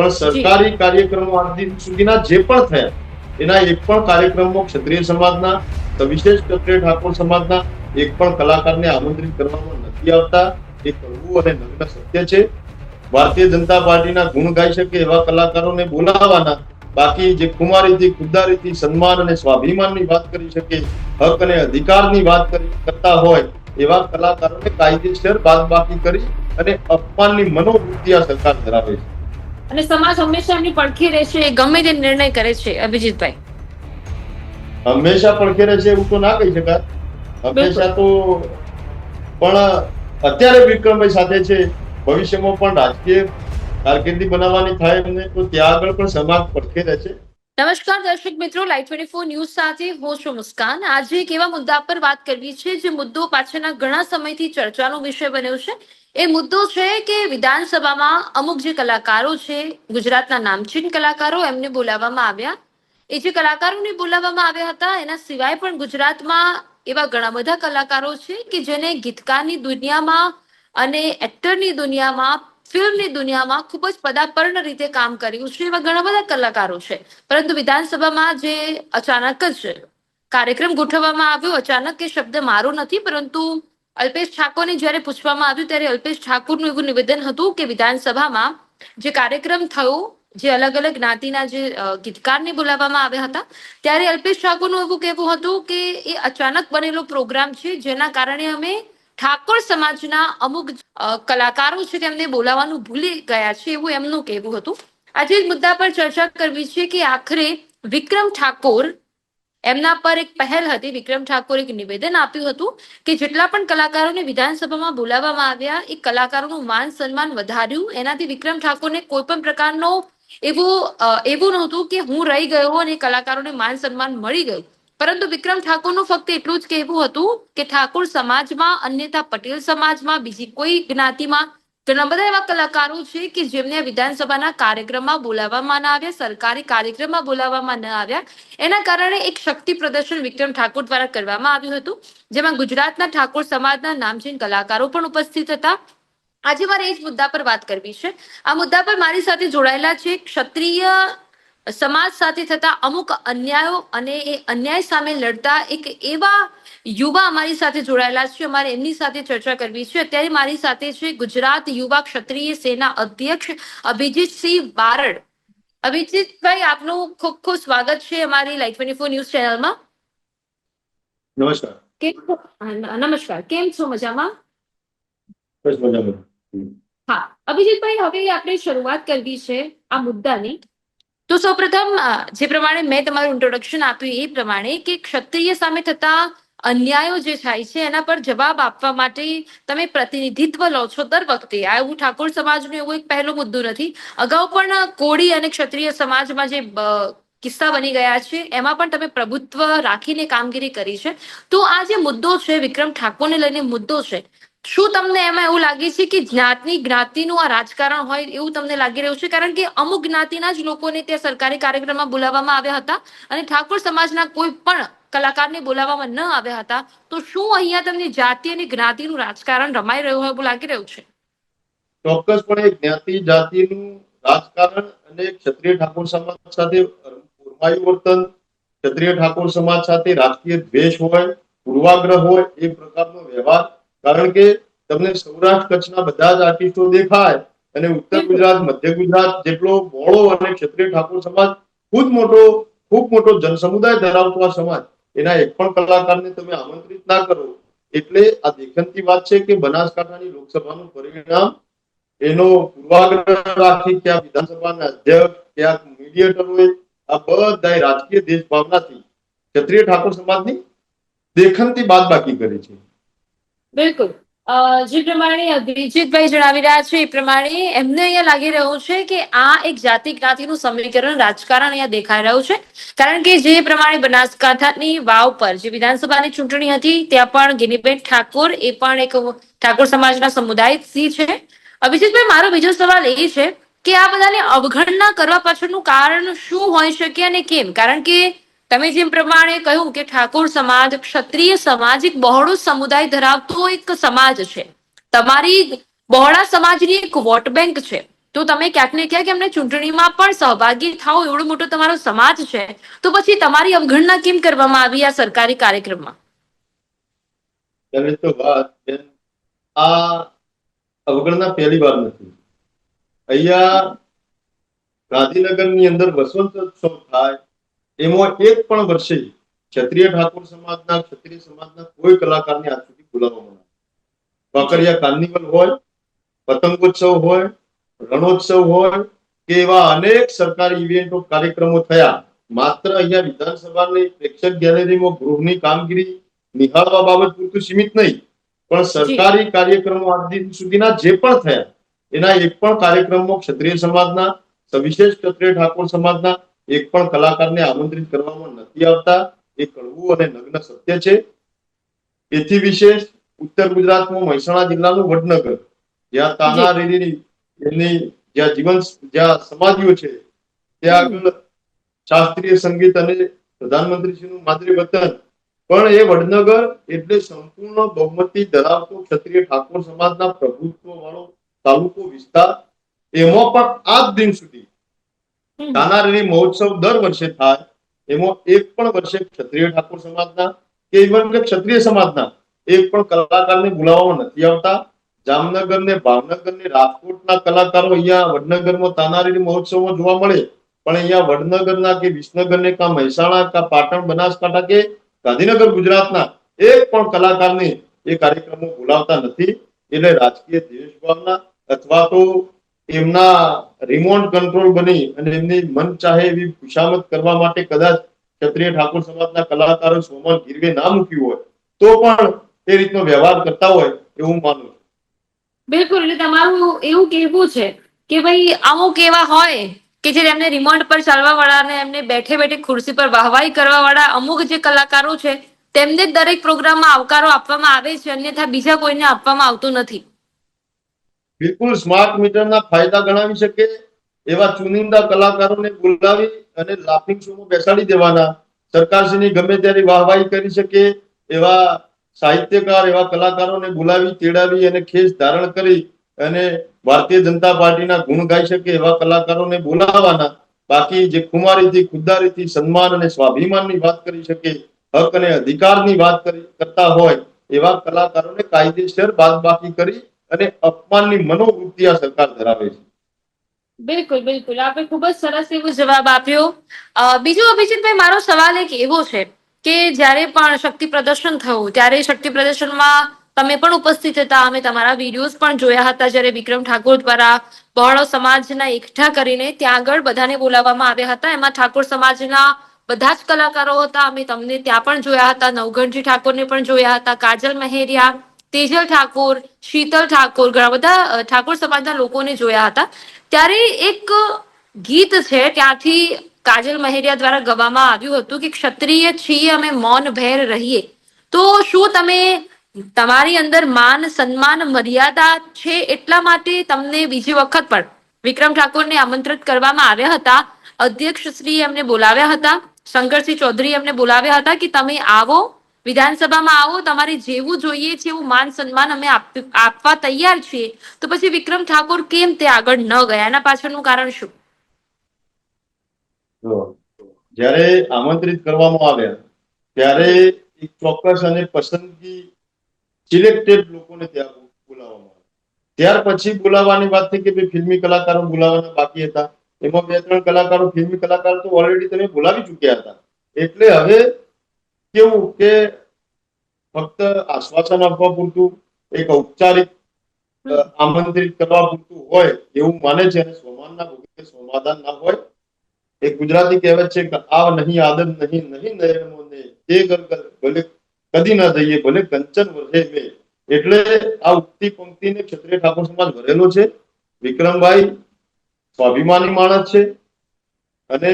પણ સરકારી કાર્યક્રમો આજ સુધીના જે પણ થયા એના એક પણ કાર્યક્રમો ક્ષત્રિય સમાજના વિશેષ ક્ષત્રિય ઠાકોર સમાજના એક પણ કલાકારને આમંત્રિત કરવામાં નથી આવતા. એ કરવું અને નગ્ન સત્ય છે. ભારતીય જનતા પાર્ટીના ગુણ ગાઈ શકે એવા કલાકારોને બોલાવવાના બાકી જે કુમારીથી ખુદદારીથી સન્માન અને સ્વાભિમાનની વાત કરી શકે હક અને અધિકારની વાત કરી કરતા હોય એવા કલાકારોને કાયદેસર બાદબાકી કરી અને અપમાનની મનોવૃત્તિ આ સરકાર ધરાવે છે. અને સમાજ હંમેશા એમની પડખે રહેશે ગમે તે નિર્ણય કરે છે અભિજીતભાઈ. હંમેશા પડખે રહે છે એવું તો ના કહી શકાય. હંમેશા તો પણ અત્યારે વિક્રમભાઈ સાથે છે ભવિષ્યમાં પણ રાજકીય કારકિર્દી બનાવવાની થાય એમને તો ત્યાં આગળ પણ સમાજ પડખે રહે છે નમસ્કાર દર્શક મિત્રો લાઈવ ટ્વેન્ટી ફોર ન્યૂઝ સાથે હું છું મુસ્કાન. આજે એક એવા મુદ્દા પર વાત કરવી છે જે મુદ્દો પાછળના ઘણા સમયથી ચર્ચાનો વિષય બન્યો છે. એ મુદ્દો છે કે વિધાનસભામાં અમુક જે કલાકારો છે, ગુજરાતના નામચીન કલાકારો એમને બોલાવવામાં આવ્યા. એ જે કલાકારોને બોલાવવામાં આવ્યા હતા, એના સિવાય પણ ગુજરાતમાં એવા ઘણા બધા કલાકારો છે કે જેને ગીતકારની દુનિયામાં અને એક્ટરની દુનિયામાં, ફિલ્મની દુનિયામાં ખૂબ જ પદાપર્ણ રીતે કામ કર્યું છે એવા ઘણા બધા કલાકારો છે. પરંતુ વિધાનસભામાં જે અચાનક જ કાર્યક્રમ ગોઠવવામાં આવ્યો, અચાનક એ શબ્દ મારો નથી, પરંતુ અલ્પેશ ઠાકોરને જ્યારે પૂછવામાં આવ્યું ત્યારે અલ્પેશ ઠાકોરનું એવું નિવેદન હતું કે વિધાનસભામાં જે કાર્યક્રમ થયો, જે અલગ અલગ જ્ઞાતિના જે ગીતકારને બોલાવવામાં આવ્યા હતા, ત્યારે અલ્પેશ ઠાકોરનું એવું કહેવું હતું કે એ અચાનક બનેલો પ્રોગ્રામ છે, જેના કારણે અમે ઠાકોર સમાજના અમુક કલાકારો છે તેમને બોલાવવાનું ભૂલી ગયા છે એવું એમનું કહેવું હતું. આજે મુદ્દા પર ચર્ચા કરવી છે કે આખરે વિક્રમ ઠાકોર એમના પર એક પહેલ હતી, વિક્રમ ઠાકોર એક નિવેદન આપ્યું હતું કે જેટલા પણ કલાકારોને વિધાનસભામાં બોલાવવામાં આવ્યા, એ કલાકારોનું માન સન્માન વધાર્યું. એનાથી વિક્રમ ઠાકોરને કોઈ પણ પ્રકારનો એવું એવું નહોતું કે હું રહી ગયો અને કલાકારોને માન સન્માન મળી ગયું. પરંતુ વિક્રમ ઠાકોરનું ફક્ત એટલું જ કહેવું હતું કે ઠાકોર સમાજમાં, અન્યથા પટેલ સમાજમાં, બીજી કોઈ જ્ઞાતિમાં ઘણા બધા એવા કલાકારો છે કે જેમને વિધાનસભાના કાર્યક્રમમાં બોલાવવામાં ના આવ્યા, સરકારી કાર્યક્રમમાં બોલાવવામાં ન આવ્યા. એના કારણે એક શક્તિ પ્રદર્શન વિક્રમ ઠાકોર દ્વારા કરવામાં આવ્યું હતું, જેમાં ગુજરાતના ઠાકોર સમાજના નામચીન કલાકારો પણ ઉપસ્થિત હતા. આજે મારે એ જ મુદ્દા પર વાત કરવી છે. આ મુદ્દા પર મારી સાથે જોડાયેલા છે ક્ષત્રિય સમાજ સાથે થતા અમુક અન્યાયો અને એ અન્યાય સામે લડતા એક એવા યુવા અમારી સાથે જોડાયેલા છે. અમારે એમની સાથે ચર્ચા કરવી છે. અત્યારે મારી સાથે છે ગુજરાત યુવા ક્ષત્રિય સેના અધ્યક્ષ અભિજીતસિંહ બારડ. અભિજીતભાઈ આપનું ખૂબ ખૂબ સ્વાગત છે અમારી લાઈફ ટ્વેન્ટી ફોર ન્યૂઝ ચેનલમાં. નમસ્કાર. કેમ નમસ્કાર. કેમ છો? મજામાં? બસ મજામાં. હા અભિજીતભાઈ હવે આપણે શરૂઆત કરવી છે આ મુદ્દાની. તો સૌપ્રથમ જે પ્રમાણે મેં તમારું ઇન્ટ્રોડક્શન આપ્યું એ પ્રમાણે કે ક્ષત્રિય સામે થતા અન્યાયો જે થાય છે, એના પર જવાબ આપવા માટે તમે પ્રતિનિધિત્વ લો છો દર વખતે. આ એવું ઠાકોર સમાજનું એવું એક પહેલો મુદ્દો નથી. અગાઉ પણ કોળી અને ક્ષત્રિય સમાજમાં જે કિસ્સા બની ગયા છે, એમાં પણ તમે પ્રભુત્વ રાખીને કામગીરી કરી છે. તો આ જે મુદ્દો છે, વિક્રમ ઠાકોરને લઈને મુદ્દો છે શું તમને એમાં એવું લાગે છે કે જ્ઞાતની જ્ઞાતિનું આ રાજકારણ હોય એવું તમને લાગી રહ્યું છે? કારણ કે અમુક જ્ઞાતિના જ લોકોને ત્યાં સરકારી કાર્યક્રમમાં બોલાવવામાં આવ્યા હતા અને ઠાકોર સમાજના કોઈ પણ કલાકારને બોલાવવામાં ન આવ્યા હતા, તો શું અહીંયા તમને જાતિ અને જ્ઞાતિનું રાજકારણ રમાઈ રહ્યું હોય એવું લાગી રહ્યું છે? ચોક્કસપણે જ્ઞાતિ, જાતિનું રાજકારણ અને ક્ષત્રિય ઠાકોર સમાજ સાથે પૂર્વાયુ વર્તન ક્ષત્રિય ઠાકોર સમાજ સાથે રાજકીય દ્વેષ હોય, પૂર્વાગ્રહ હોય, એ પ્રકારનો વ્યવહાર કારણ કે તમને સૌરાષ્ટ્ર કચ્છના બધા જ આર્ટિસ્ટો દેખાય અને ઉત્તર ગુજરાત, મધ્ય ગુજરાત જેટલો બહોળો અને ક્ષત્રિય ઠાકોર સમાજ ખૂબ મોટો ખૂબ મોટો જનસમુદાય ધરાવતો આ સમાજ, એના એક પણ કલાકારને તમે આમંત્રિત ના કરો. એટલે આ દેખંતી વાત છે કે બનાસકાંઠાની લોકસભાનું પરિણામ, એનો પૂર્વાગ્રહ રાખી ક્યાં વિધાનસભાના અધ્યક્ષ ક્યાંક મીડિયેટરોએ આ બધા રાજકીય દેશ ભાવનાથી ક્ષત્રિય ઠાકોર સમાજની દેખનથી બાદબાકી કરી છે. બિલકુલ. જે પ્રમાણે અભિજીતભાઈ જણાવી રહ્યા છે એ પ્રમાણે એમને અહીંયા લાગી રહ્યું છે કે આ એક જાતિ જ્ઞાતિનું સમીકરણ રાજકારણ અહીંયા દેખાઈ રહ્યું છે. કારણ કે જે પ્રમાણે બનાસકાંઠાની વાવ પર જે વિધાનસભાની ચૂંટણી હતી, ત્યાં પણ ગિનીબેન ઠાકોર એ પણ એક ઠાકોર સમાજના સમુદાય સિંહ છે. અભિજીતભાઈ, મારો બીજો સવાલ એ છે કે આ બધાને અવગણના કરવા પાછળનું કારણ શું હોઈ શકે અને કેમ? કારણ કે તમે જેમ પ્રમાણે કહ્યું કે ઠાકોર સમાજ ક્ષત્રિય સમાજ એક બહોળો સમુદાય ધરાવતો એક સમાજ છે. તમારી બહોળા સમાજની એક વોટ બેંક છે. તો તમે ક્યાંક ને ક્યાંક એમને ચૂંટણીમાં પણ સહભાગી થાઓ એવડો મોટો તમારો સમાજ છે. તો પછી તમારી અવગણના કેમ કરવામાં આવી આ સરકારી કાર્યક્રમમાં? આ અવગણના પહેલી વાર નથી. અહીંયા ગાંધીનગરની અંદર વસંત ઉત્સવ થાય એમાં એક પણ વર્ષે ક્ષત્રિય ઠાકોર સમાજના ક્ષત્રિય સમાજના કોઈ કલાકારને આજ સુધી બોલાવવામાં ના કાંકરિયા કાર્નિવલ હોય પતંગોત્સવ હોય રણોત્સવ હોય કે એવા અનેક સરકારી ઇવેન્ટો કાર્યક્રમો થયા. માત્ર અહીંયા વિધાનસભાની પ્રેક્ષક ગેલેરીમાં ગૃહની કામગીરી નિહાળવા બાબત પૂરતું સીમિત નહીં પણ સરકારી કાર્યક્રમો આજ દિન સુધીના જે પણ થયા એના એક પણ કાર્યક્રમમાં ક્ષત્રિય સમાજના સવિશેષ ક્ષત્રિય ઠાકોર સમાજના એક પણ કલાકારને આમંત્રિત કરવામાં નથી આવતા એ કડવું અને નગ્ન સત્ય છે. એથી વિશેષ ઉત્તર ગુજરાતમાં મહેસાણા જિલ્લાનું વડનગર જ્યાં તાના રેડીની એમની જ્યાં જીવન જ્યાં સમાધિઓ છે ત્યાં આગળ શાસ્ત્રીય સંગીત અને પ્રધાનમંત્રીશ્રીનું માદરી વતન પણ એ વડનગર એટલે સંપૂર્ણ બહુમતી ધરાવતો ક્ષત્રિય ઠાકોર સમાજના પ્રભુત્વ વાળો તાલુકો વિસ્તાર. એમાં પણ આજ દિન સુધી. તાનારીરી મહોત્સવ દર વર્ષે થાય. એમાં એક પણ વર્ષે ક્ષત્રિય ઠાકોર સમાજના કે ઇવન કે ક્ષત્રિય સમાજના એક પણ કલાકારને બોલાવવામાં નથી આવતા. જામનગર ને ભાવનગર ને રાજકોટના કલાકારો અહીંયા વડનગરમાં તાનારી મહોત્સવમાં જોવા મળે. પણ અહીંયા વડનગરના કે વિસનગર કા મહેસાણા, કા પાટણ, બનાસકાંઠા કે ગાંધીનગર, ગુજરાતના એક પણ કલાકારને એ કાર્યક્રમો બોલાવતા નથી. એટલે રાજકીય દ્વેષ ભાવના અથવા તો એમના રિમોટ કંટ્રોલ બની અને એમની મન ચાહે એવી ખુશામત કરવા માટે કદાચ ક્ષત્રિય ઠાકોર સમાજના કલાકારો સોમન ગીરવે ના મૂક્યું હોય, તો પણ એ રીતનો વ્યવહાર કરતા હોય એવું માનું છું. બિલકુલ, એટલે તમારું એવું કહેવું છે કે ભાઈ અમુક એવા હોય કે જે એમને રિમોટ પર ચાલવા વાળા અને એમને બેઠે બેઠે ખુરશી પર વાહવાઈ કરવા વાળા અમુક જે કલાકારો છે, તેમને દરેક પ્રોગ્રામમાં આવકારો આપવામાં આવે છે, અન્યથા બીજા કોઈને આપવામાં આવતું નથી. બિલકુલ સ્માર્ટ મીટરના ફાયદા ગણાવી શકે એવા ચુનિંદા કલાકારોને બોલાવી અને લાફિંગ શોમાં બેસાડી દેવાના. સરકારશ્રીની ગમે ત્યારે વાહવાહી કરી શકે એવા સાહિત્યકાર, એવા કલાકારોને બોલાવી, તેડાવી અને ખેસ ધારણ કરી અને ભારતીય જનતા પાર્ટીના ગુણ ગાઈ શકે એવા કલાકારોને બોલાવવાના. બાકી જે ખુમારીથી ખુદારીથી સન્માન અને સ્વાભિમાનની વાત કરી શકે, હક અને અધિકારની વાત કરી કરતા હોય એવા કલાકારોને કાયદેસર બાદબાકી કરી અને અપમાનની મનોવૃત્તિ આ સરકાર ધરાવે છે. બિલકુલ બિલકુલ. આપે ખૂબ જ સરસ એવો જવાબ આપ્યો. બીજો અભિજીતભાઈ, મારો સવાલ એક એવો છે કે જ્યારે પણ શક્તિ પ્રદર્શન થયું, ત્યારે શક્તિ પ્રદર્શનમાં તમે પણ ઉપસ્થિત હતા. અમે તમારા વિડીયોઝ પણ જોયા હતા જ્યારે વિક્રમ ઠાકોર દ્વારા બહોળો સમાજના એકઠા કરીને ત્યાં આગળ બધાને બોલાવવામાં આવ્યા હતા. એમાં ઠાકોર સમાજના બધા જ કલાકારો હતા. અમે તમને ત્યાં પણ જોયા હતા. નવઘણજી ઠાકોરને પણ જોયા હતા. કાજલ મહેરિયા તેજલ ઠાકોર, શીતલ ઠાકોર, ઘણા બધા ઠાકોર સમાજના લોકોને જોયા હતા. ત્યારે એક ગીત છે, ત્યાંથી કાજલ મહેરિયા દ્વારા ગવામાં આવ્યું હતું કે, ક્ષત્રિય છીએ અમે, મૌન ભેર રહીએ. તો શું તમે તમારી અંદર માન, સન્માન, મર્યાદા છે એટલા માટે તમને બીજી વખત પણ? વિક્રમ ઠાકોરને આમંત્રિત કરવામાં આવ્યા હતા. અધ્યક્ષ શ્રી એમને બોલાવ્યા હતા. શંકરસિંહ ચૌધરી એમને બોલાવ્યા હતા કે, તમે આવો વિધાનસભામાં આવો, તમારે જેવું જોઈએ છે એવું માન સન્માન અમે આપવા તૈયાર છીએ. તો પછી વિક્રમ ઠાકોર કેમ તે આગળ ન ગયા? એના પાછળનું કારણ શું? જ્યારે આમંત્રિત કરવામાં આવ્યા, ત્યારે એક ચોક્કસ અને પસંદગી સિલેક્ટેડ લોકોને ત્યાં બોલાવવામાં આવ્યા ત્યાર પછી બોલાવવાની વાત થઈ કે ભાઈ ફિલ્મી કલાકારો બોલાવવાના બાકી હતા. એમાં બે ત્રણ કલાકારો, ફિલ્મી કલાકારો તો ઓલરેડી તમે બોલાવી ચૂક્યા હતા. એટલે હવે કેવું કે ફક્ત આશ્વાસન આપવા પૂરતું એક ઔપચારિક આમંત્રિત કરવા પૂરતું હોય એવું માને છે અને સ્વમાનના ભોગે સમાધાન ના હોય એક ગુજરાતી કહેવત છે કે આવ નહીં આદર નહીં નહીં નયન ને ઘર ઘર ભલે કદી ના જઈએ ભલે કંચન વધે મે એટલે આ ઉક્તિ પંક્તિને ક્ષત્રિય ઠાકોર સમાજ ભરેલો છે. વિક્રમભાઈ સ્વાભિમાની માણસ છે. અને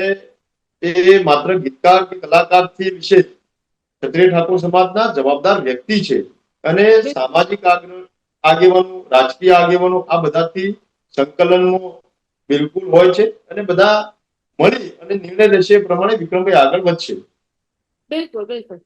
એ માત્ર ગીતકાર કે કલાકારથી વિશેષ ક્ષત્રિય ઠાકોર સમાજના જવાબદાર વ્યક્તિ છે. અને સામાજિક આગેવાનો, રાજકીય આગેવાનો આ બધાથી સંકલનનો બિલકુલ હોય છે અને બધા મળી અને નિર્ણય લેશે એ પ્રમાણે વિક્રમભાઈ આગળ વધશે. બિલકુલ બિલકુલ.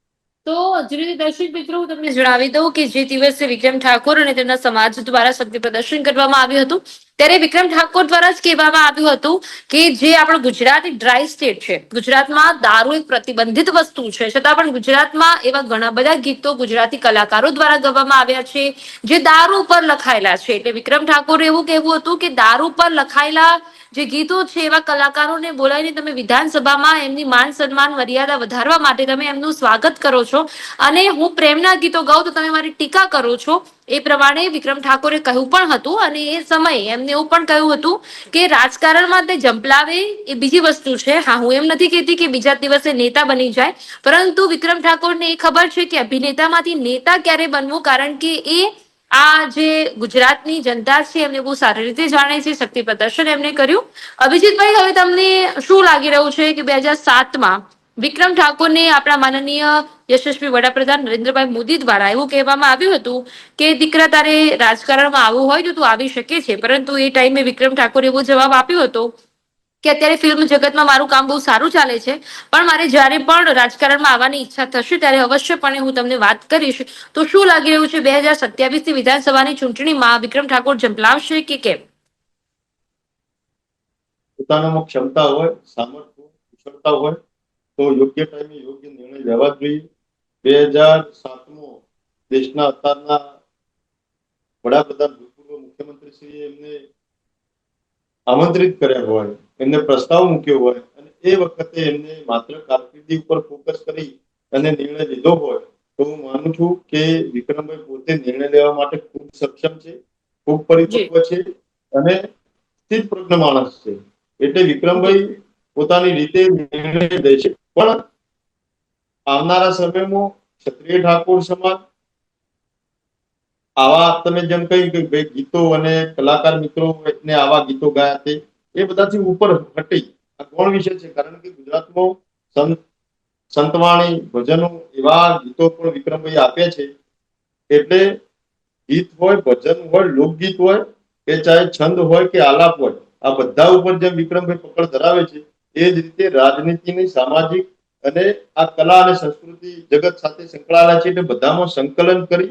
તો જે દર્શક મિત્રો, હું તમને જણાવી દઉં કે જે દિવસે વિક્રમ ઠાકોર અને તેમના સમાજ દ્વારા શક્તિ પ્રદર્શન કરવામાં આવ્યું હતું ત્યારે વિક્રમ ઠાકોર દ્વારા જ કહેવામાં આવ્યું હતું કે જે આપણો ગુજરાત ડ્રાય સ્ટેટ છે. ગુજરાતમાં દારૂ એક પ્રતિબંધિત વસ્તુ છે. છતાં પણ ગુજરાતમાં એવા ઘણા બધા ગીતો ગુજરાતી કલાકારો દ્વારા ગવામાં આવ્યા છે, જે દારૂ પર લખાયેલા છે. એટલે વિક્રમ ઠાકોરે એવું કહેવું હતું કે દારૂ પર લખાયેલા જે ગીતો છે એવા કલાકારોને બોલાવીને તમે વિધાનસભામાં એમની માન સન્માન મર્યાદા વધારવા માટે તમે એમનું સ્વાગત કરો છો. અને હું પ્રેમના ગીતો ગાઉં તો તમે મારી ટીકા કરો છો. એ પ્રમાણે વિક્રમ ઠાકોરે કહ્યું પણ હતું અને એ સમયે એમને એવું પણ કહ્યું હતું કે રાજકારણમાં તે જંપલાવે એ બીજી વસ્તુ છે. હા, હું એમ નથી કહેતી કે બીજા દિવસે નેતા બની જાય. પરંતુ વિક્રમ ઠાકોરને એ ખબર છે કે અભિનેતામાંથી નેતા ક્યારે બનવું કારણ કે એ આ જે ગુજરાતની જનતા છે, એમને બહુ સારી રીતે જાણે છે, શક્તિ પ્રદર્શન એમને કર્યું. અભિજીતભાઈ, હવે તમને શું લાગી રહ્યું છે કે બે હજાર સાતમાં વિક્રમ ઠાકોરને આપણા માનનીય યશસ્વી વડાપ્રધાન નરેન્દ્રભાઈ મોદી દ્વારા એવું કહેવામાં આવ્યું હતું કે દીકરા તારે રાજકારણમાં આવવું હોય તો તું આવી શકે છે, પરંતુ એ ટાઈમે વિક્રમ ઠાકોરે એવો જવાબ આપ્યો હતો કે અત્યારે ફિલ્મ જગતમાં મારું કામ બહુ સારું ચાલે છે, પણ મારે જ્યારે પણ રાજકારણમાં આવવાની ઈચ્છા થશે, ત્યારે અવશ્યપણે હું તમને વાત કરીશ. તો શું લાગી રહ્યું છે, બે હજાર સત્યાવીસની વિધાનસભાની ચૂંટણીમાં વિક્રમ ઠાકોર ઝંપલાવશે કે કેમ? પોતાનામાં ક્ષમતા હોય, સામર્થ્ય, કુશળતા હોય, તો યોગ્ય ટાઈમે યોગ્ય નિર્ણય લેવા જોઈએ. બે હજાર સાતમો દેશના અત્યારના વડાપ્રધાન ભૂતપૂર્વ મુખ્યમંત્રી શ્રી એમને આમંત્રિત કર્યા હોય એમને પ્રસ્તાવ મૂક્યો હોય અને એ વખતે એમને માત્ર કારકિર્દી ઉપર ફોકસ કરી અને નિર્ણય લીધો હોય તો હું માનું છું કે વિક્રમભાઈ પોતે નિર્ણય લેવા માટે ખૂબ સક્ષમ છે ખૂબ પરિપક્વ છે અને સ્થિત પ્રજ્ઞ માણસ છે. એટલે વિક્રમભાઈ પોતાની રીતે નિર્ણય લે છે. પણ આવનારા સમયમાં ક્ષત્રિય ઠાકોર સમાજ આવા તમે જેમ કહ્યું કે ભાઈ ગીતો અને કલાકાર મિત્રો એટલે આવા ગીતો ગાયા તે એ બધાથી ઉપર હટી. આ કોણ વિશે છે? કારણ કે ગુજરાતમાં સંત સંતવાણી ભજનો એવા ગીતો પણ વિક્રમભાઈ આપ્યા છે. એટલે ગીત હોય, ભજન હોય, લોકગીત હોય, કે ચાહે છંદ હોય કે આલાપ હોય, આ બધા ઉપર જેમ વિક્રમભાઈ પકડ ધરાવે છે, એ જ રીતે રાજનીતિની, સામાજિક અને આ કલા અને સંસ્કૃતિ જગત સાથે સંકળાયેલા છે એટલે બધામાં સંકલન કરી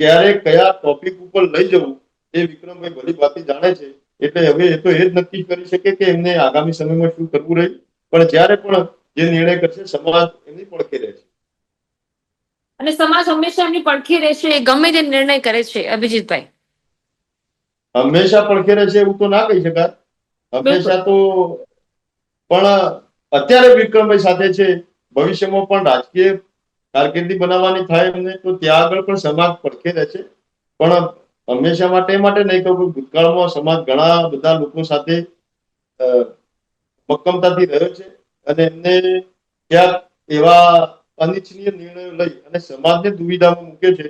ક્યારે કયા ટોપિક ઉપર લઈ જવું, એ વિક્રમભાઈ ભલી ભાતી જાણે છે. એટલે હવે એ તો એ જ નક્કી કરી શકે કે એમને આગામી સમયમાં શું કરવું રહ્યું પણ જ્યારે પણ જે નિર્ણય કરશે સમાજ એમની પડખે રહેશે અને સમાજ હંમેશા એમની પડખે રહેશે ગમે તે નિર્ણય કરે છે અભિજીતભાઈ. હંમેશા પડખે રહેશે એવું તો ના કહી શકાય. હંમેશા તો પણ અત્યારે વિક્રમભાઈ સાથે છે ભવિષ્યમાં પણ રાજકીય કારકિર્દી બનાવવાની થાય એમને તો ત્યાં આગળ પણ સમાજ પડખે રહેશે પણ હંમેશા માટે? માટે નહીં કહું ભૂતકાળમાં સમાજ ઘણા બધા લોકો સાથે મક્કમતાથી રહ્યો છે અને એમને ક્યાંક એવા અનિચ્છનીય નિર્ણયો લઈ અને સમાજને દુવિધામાં મૂક્યો છે.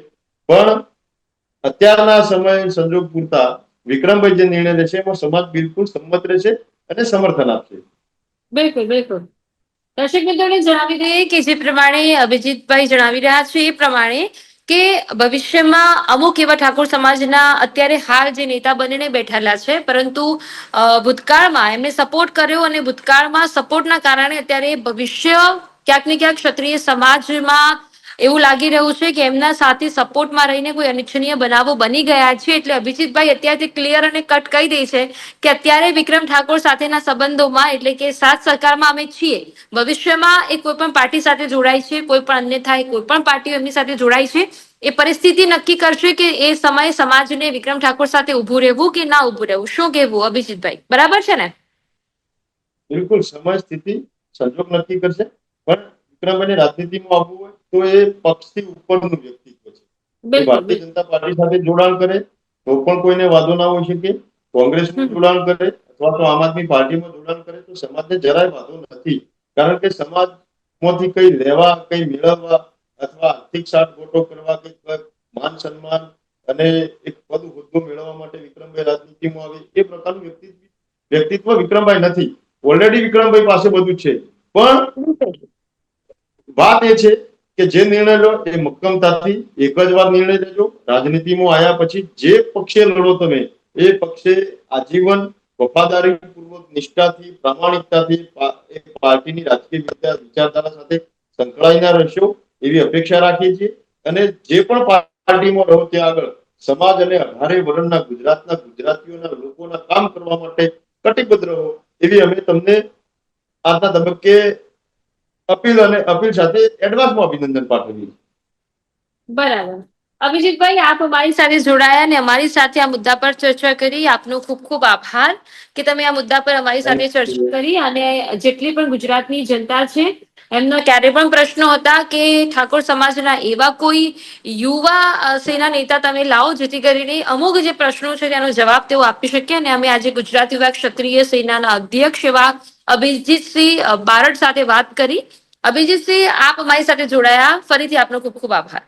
પણ અત્યારના સમય સંજોગ પૂરતા વિક્રમભાઈ જે નિર્ણય લેશે એમાં સમાજ બિલકુલ સંમત રહેશે અને સમર્થન આપશે બિલકુલ બિલકુલ. દર્શક મિત્રોને જણાવી દઈએ કે જે પ્રમાણે અભિજીતભાઈ જણાવી રહ્યા છે, એ પ્રમાણે કે ભવિષ્યમાં અમુક એવા ઠાકોર સમાજના અત્યારે હાલ જે નેતા બનીને બેઠેલા છે, પરંતુ ભૂતકાળમાં એમને સપોર્ટ કર્યો અને ભૂતકાળમાં સપોર્ટના કારણે અત્યારે ભવિષ્ય ક્યાંક ને ક્યાંક ક્ષત્રિય સમાજમાં એવું લાગી રહ્યું છે કે એમના સાથે સપોર્ટમાં રહીને કોઈ અનિચ્છનીય બનાવો બની ગયા છે એટલે અભિજીતભાઈ અત્યારથી ક્લિયર અને કટ કહી દે છે કે અત્યારે વિક્રમ ઠાકોર સાથેના સંબંધોમાં એટલે કે સાત સરકારમાં અમે છીએ. ભવિષ્યમાં એ કોઈ પણ પાર્ટી સાથે જોડાય છે, કોઈ પણ અન્ય થાય કોઈ પણ પાર્ટીઓ એમની સાથે જોડાય છે, એ પરિસ્થિતિ નક્કી કરશે કે એ સમયે સમાજને વિક્રમ ઠાકોર સાથે ઉભું રહેવું કે ના ઉભું રહેવું? શું કહેવું અભિજીતભાઈ? બરાબર છે ને? બિલકુલ, સમાજ સ્થિતિ સંજોગ નક્કી કરશે, પણ વિક્રમભાઈને રાજનીતિમાં આવવું હોય તો એ પક્ષથી ઉપરનું વ્યક્તિત્વ છે. ભારતીય જનતા પાર્ટી સાથે જોડાણ કરે તો પણ કોઈને વાંધો ના હોઈ શકે. કોંગ્રેસમાં જોડાણ કરે અથવા તો આમ આદમી પાર્ટીમાં જોડાણ કરે તો સમાજને જરાય વાંધો નથી. કારણ કે સમાજમાંથી કઈ લેવા કઈ મેળવવા અથવા આર્થિક સાટગોટો કરવા કે માન સન્માન અને એક પદ હોદ્દો મેળવવા માટે વિક્રમભાઈ રાજનીતિમાં આવે એ પ્રકારનું વ્યક્તિત્વ વ્યક્તિત્વ વિક્રમભાઈ નથી. ઓલરેડી વિક્રમભાઈ પાસે બધું છે. પણ વાત એ છે કે જે નિર્ણય લો એ મક્કમતાથી એક જ વાર નિર્ણય લેજો. રાજનીતિમાં આવ્યા પછી જે પક્ષે લડો તમે, એ પક્ષે આજીવન વફાદારી પૂર્વક નિષ્ઠાથી, પ્રામાણિકતાથી પા- એ પાર્ટીની રાજકીય વિચારધારા સાથે સંકળાઈને રહેશો એવી અપેક્ષા રાખીએ છીએ. અને જે પણ પાર્ટીમાં રહો ત્યાં આગળ સમાજ અને અઢારે વર્ણના ગુજરાતના ગુજરાતીઓના લોકોના કામ કરવા માટે કટિબદ્ધ રહો એવી અમે તમને આજના તબક્કે અપીલ અને અપીલ સાથે એડવાન્સમાં અભિનંદન પાઠવીએ બરાબર. અભિજીતભાઈ આપ અમારી સાથે જોડાયા અને અમારી સાથે આ મુદ્દા પર ચર્ચા કરી. આપનો ખૂબ ખૂબ આભાર કે તમે આ મુદ્દા પર અમારી સાથે ચર્ચા કરી અને જેટલી પણ ગુજરાતની જનતા છે એમના ક્યારે પણ પ્રશ્નો હતા કે ઠાકોર સમાજના એવા કોઈ યુવા સેના નેતા તમે લાવો જેથી કરીને અમુક જે પ્રશ્નો છે તેનો જવાબ તેઓ આપી શકે અને અમે આજે ગુજરાત યુવા ક્ષત્રિય સેનાના અધ્યક્ષ એવા અભિજીતસિંહ બારડ સાથે વાત કરી. અભિજીતસિંહ આપ અમારી સાથે જોડાયા. ફરીથી આપનો ખૂબ ખૂબ આભાર.